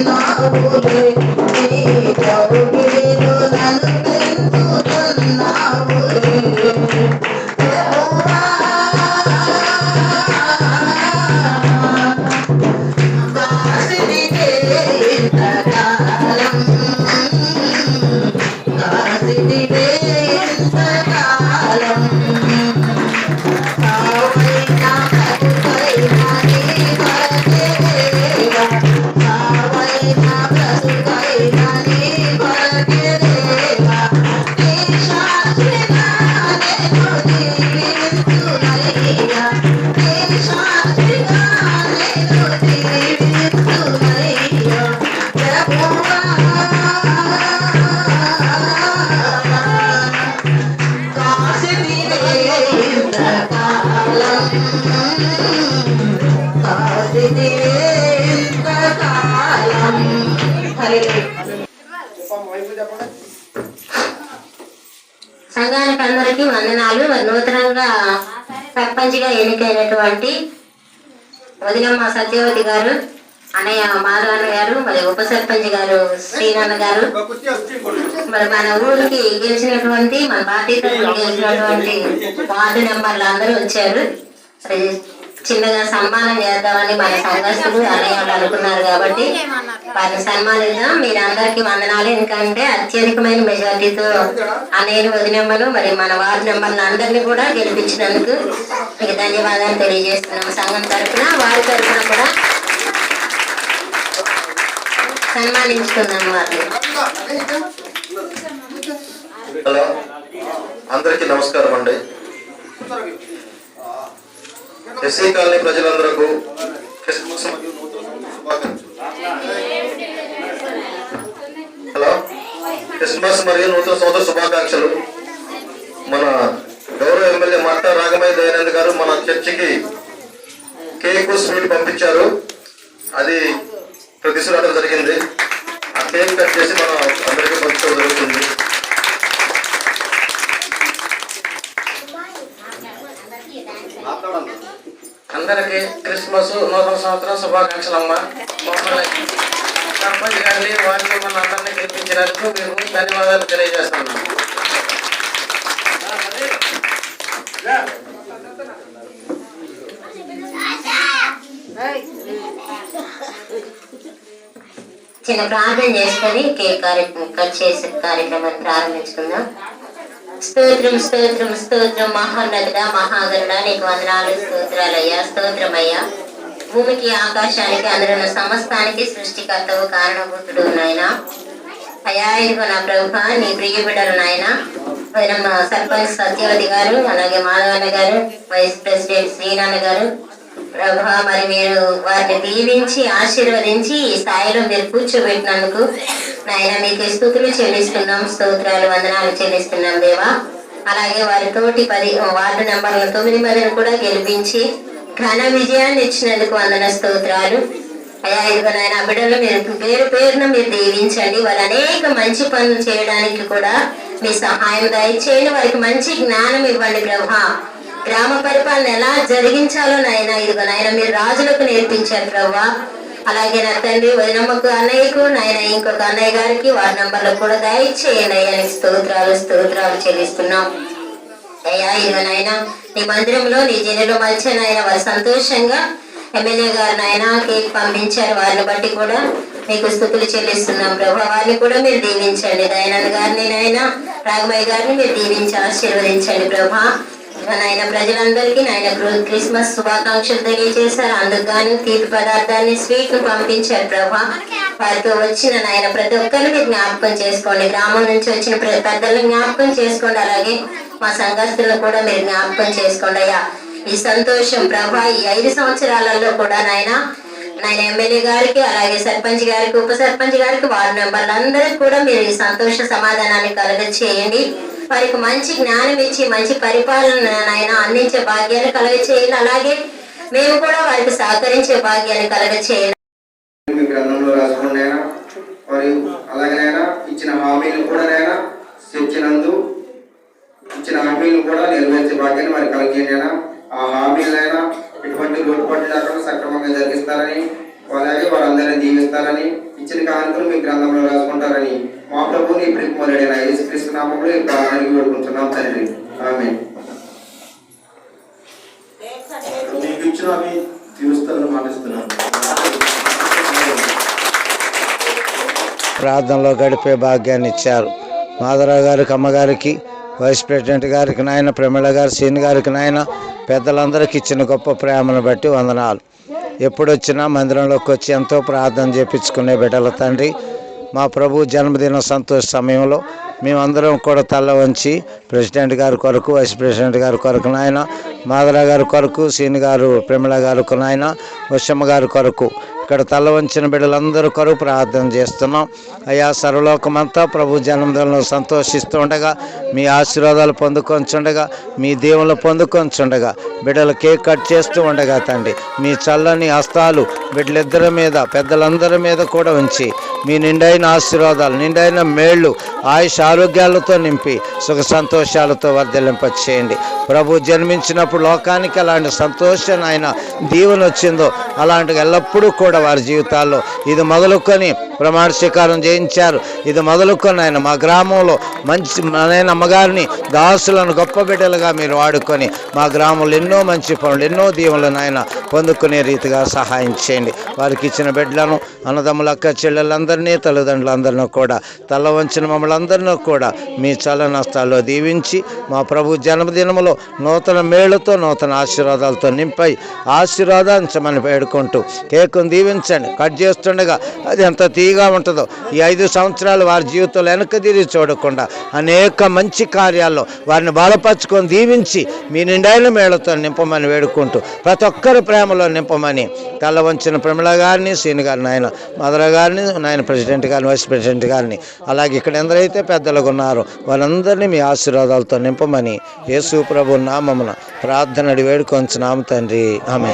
العبد సంఘానికి అందరికీ వందనాలు. నూతనంగా సర్పంచ్గా ఎన్నికైనటువంటి వదినమ్మ సత్యవతి గారు. అన్నయ్య మాధవన్న గారు మరి ఉప సర్పంచ్ గారు శ్రీనాన్న గారు. మరి మన ఊరికి గెలిచినటువంటి మన పార్టీ తరఫున గెలిచినటువంటి వార్డు నెంబర్లు అందరూ వచ్చారు. చిన్నగా సన్మానం చేద్దామని మన సంఘస్థులు అన్నయ్య వాళ్ళు అనుకున్నారు కాబట్టి వారిని సన్మానిద్దాం. మీరందరికీ వందనాలు. ఎందుకంటే అత్యధికమైన మెజార్టీతో అన్నయ్యను వదినమ్మలు మరి మన వార్డు నెంబర్లు అందరినీ కూడా గెలిపించినందుకు మీకు ధన్యవాదాలు తెలియజేస్తున్నాం సంఘం తరఫున వారి తరఫున కూడా సన్మానించుకుందాం వారిని హలో. అందరికీ నమస్కారం అండి. ఎస్సీ కాలనీ ప్రజలందరకు క్రిస్మస్ హలో. క్రిస్మస్ మరియు నూతన సంవత్సర శుభాకాంక్షలు. మన గౌరవ ఎమ్మెల్యే మట్ట రాఘమయ్య దయానంద్ గారు మన చర్చికి కేక్ స్వీట్ పంపించారు. అది తీసుకురావడం జరిగింది. ఆ కేక్ కట్ చేసి మనం అందరికీ పంచుకోవడం జరుగుతుంది. అందరికీ క్రిస్మస్ నూతన సంవత్సరం శుభాకాంక్షలు అమ్మ. సర్పంచ్ గారిని వారిని మన అందరినీ గెలిపించినందుకు మేము ధన్యవాదాలు తెలియజేస్తున్నాం చిన్న ప్రార్థన చేసుకొని కేక్ కార్యక్రమం కట్ చేసే కార్యక్రమాన్ని ప్రారంభించుకుందాం. స్తోత్రం స్తోత్రం స్తోత్రం మహోన్నతుడ మహాగరుడ నీకు వందనాలు స్తోత్రాలయ్యా స్తోత్రమయ్యా భూమికి ఆకాశానికి అందులో సమస్తానికి సృష్టికర్తవు కారణభూతుడు నాయన. అయా ఇదిగో నా ప్రభు నీ ప్రియ బిడ్డలు నాయన. సర్పంచ్ సత్యవతి గారు అలాగే మాధవన్న గారు వైస్ ప్రెసిడెంట్ శ్రీనాన్న గారు. ప్రభా మరి మీరు వారిని దీవించి ఆశీర్వదించి ఈ స్థాయిలో మీరు కూర్చోబెట్టినందుకు నాయన మీకు స్థుతులు చెల్లిస్తున్నాం స్తోత్రాలు వందనాలు చెల్లిస్తున్నాం దేవా. అలాగే వారి తోటి పది వార్డు నెంబర్ల తొమ్మిది మందిని కూడా గెలిపించి ఘన విజయాన్ని ఇచ్చినందుకు వందన స్తోత్రాలు. అయ్యా ఇదిగో నాయన బిడ్డలు మీరు పేరు పేరున మీరు దీవించండి. వాళ్ళు అనేక మంచి పనులు చేయడానికి కూడా మీ సహాయం దయచేయండి. వారికి మంచి జ్ఞానం ఇవ్వండి ప్రభా. గ్రామ పరిపాలన ఎలా జరిగించాలో నాయన ఇదిగో నాయన మీరు రాజులకు నేర్పించారు ప్రభా అలాగే నా తండ్రి వదినమ్మకు అన్నయ్యకు నాయన ఇంకొక అన్నయ్య గారికి వారి నంబర్లకు కూడా దయచేయండి అయ్యా. స్తోత్రాలు స్తోత్రాలు చెల్లిస్తున్నాం. అయ్యా ఇదిగో నాయన నీ మందిరంలో నీ జనులు మధ్య నాయన వారు సంతోషంగా ఎమ్మెల్యే గారు నాయన కేక్ పంపించారు. వారిని బట్టి కూడా మీకు స్థుతులు చెల్లిస్తున్నాం ప్రభు వారిని కూడా మీరు దీవించండి. దయానంద్ గారిని నాయన రాఘమయ్య గారిని మీరు దీవించి ఆశీర్వదించండి ప్రభా నాయన ప్రజలందరికీ నాయన క్రిస్మస్ శుభాకాంక్షలు తెలియజేశారు. అందుకు గాను తీపి పదార్థాన్ని స్వీట్ను పంపించారు ప్రభా. వారితో వచ్చిన నాయన ప్రతి ఒక్కరికి జ్ఞాపకం చేసుకోండి. గ్రామం నుంచి వచ్చిన ప్రతి పెద్దలను జ్ఞాపకం చేసుకోండి. అలాగే మా సంఘస్థులను కూడా మీరు జ్ఞాపకం చేసుకోండి అయ్యా. ఈ సంతోషం ప్రభా ఈ ఐదు సంవత్సరాలలో కూడా నాయన నాయన ఎమ్మెల్యే గారికి అలాగే సర్పంచ్ గారికి ఉప సర్పంచ్ గారికి వార్డు మెంబర్లందరికీ కూడా మీరు ఈ సంతోష సమాధానాన్ని కలుగ చేయండి వారికి మంచి జ్ఞానం ఇచ్చి మంచి పరిపాలన నాయన అందించే భాగ్యాన్ని కలగ చేయండి అలాగే మేము కూడా వారికి సహకరించే భాగ్యాన్ని కలగ చేయండి మీ గ్రంథంలో రాసుకున్నైనా మరియు అలాగనైనా ఇచ్చిన హామీలు కూడా నైనా చర్చినందు ఇచ్చిన హామీలు కూడా నెరవేర్చే భాగ్యాన్ని మరి కలిగినైనా ఆ హామీలైనా ఎటువంటి లోటుపాటు లేకుండా సక్రమంగా జరిగిస్తారని అలాగే వారందరినీ దీవిస్తారని ఇచ్చిన కానుకలు మీ గ్రంథంలో రాసుకుంటారని మా ప్రభువుని ఇప్పుడు మొదలైన యేసుక్రీస్తు నామంలో ఈ ప్రార్థనకి వేడుకుంటున్నాం తండ్రి. ఆమె మీకు ఇచ్చిన అవి తీరుస్తారని మాటిస్తున్నాను. ప్రార్థనలో గడిపే భాగ్యాన్ని ఇచ్చారు. మాధవరావు గారికి అమ్మగారికి వైస్ ప్రెసిడెంట్ గారికి నాయన ప్రమిళ గారి సీని గారికి నాయన పెద్దలందరికీ ఇచ్చిన గొప్ప ప్రేమను బట్టి వందనాలు. ఎప్పుడు వచ్చినా మందిరంలోకి వచ్చి ఎంతో ప్రార్థన చేపించుకునే బిడ్డల తండ్రి మా ప్రభు జన్మదిన సంతోష సమయంలో మేమందరం కూడా తల్ల వంచి ప్రెసిడెంట్ గారి కొరకు వైస్ ప్రెసిడెంట్ గారి కొరకు నాయన మాధుర గారి కొరకు సీని గారు ప్రమిళ గారి నాయన ఉషమ్మ గారి కొరకు ఇక్కడ తల వంచిన బిడ్డలందరూ కరువు ప్రార్థన చేస్తున్నాం. అయ్యా సర్వలోకమంతా ప్రభు జన్మదినంలో సంతోషిస్తూ ఉండగా మీ ఆశీర్వాదాలు పొందుకొంచుండగా మీ దీవులు పొందుకొంచుండగా బిడ్డలు కేక్ కట్ చేస్తూ ఉండగా తండ్రి మీ చల్లని హస్తాలు బిడ్డలిద్దరి మీద పెద్దలందరి మీద కూడా ఉంచి మీ నిండైన ఆశీర్వాదాలు నిండైన మేళ్ళు ఆయుష్ ఆరోగ్యాలతో నింపి సుఖ సంతోషాలతో వర్ధలింపచేయండి ప్రభు జన్మించినప్పుడు లోకానికి అలాంటి సంతోషం ఆయన దీవెన వచ్చిందో అలాంటి ఎల్లప్పుడూ కూడా వారి జీవితాల్లో ఇది మొదలుకొని ప్రమాణ స్వీకారం చేయించారు. ఇది మొదలుకొని ఆయన మా గ్రామంలో మంచి నేను అమ్మగారిని దాసులను గొప్ప బిడ్డలుగా మీరు వాడుకొని మా గ్రామంలో ఎన్నో మంచి పనులు ఎన్నో దీవులను ఆయన పొందుకునే రీతిగా సహాయం చేయండి. వారికి ఇచ్చిన బిడ్డలను అన్నదమ్ముల అక్క చెల్లెలందరినీ తల్లిదండ్రులందరినీ కూడా తల వంచిన మమ్మల్ని అందరినీ కూడా మీ చల్ల నష్టాల్లో దీవించి మా ప్రభు జన్మదినములో నూతన మేళ్ళతో నూతన ఆశీర్వాదాలతో నింపై ఆశీర్వాదించమని వేడుకుంటూ కేకును దీవించండి కట్ చేస్తుండగా అది ఎంత తీగా ఉంటుందో. ఈ ఐదు సంవత్సరాలు వారి జీవితంలో వెనక్కి తిరిగి చూడకుండా అనేక మంచి కార్యాల్లో వారిని బలపరుచుకొని దీవించి మీ నిండైన మేళతో నింపమని వేడుకుంటూ ప్రతి ఒక్కరి ప్రేమలో నింపమని తల వంచిన ప్రమిళ గారిని సీని గారిని ఆయన మదర గారిని నాయన ప్రెసిడెంట్ గారిని వైస్ ప్రెసిడెంట్ గారిని అలాగే ఇక్కడ ఎందరైతే పెద్దలుగా ఉన్నారో వారందరినీ మీ ఆశీర్వాదాలతో నింపమని యేసు ప్రభు నామమున ప్రార్థనడి వేడుకొంచు వేడుకొంచున్నాము తండ్రి. ఆమె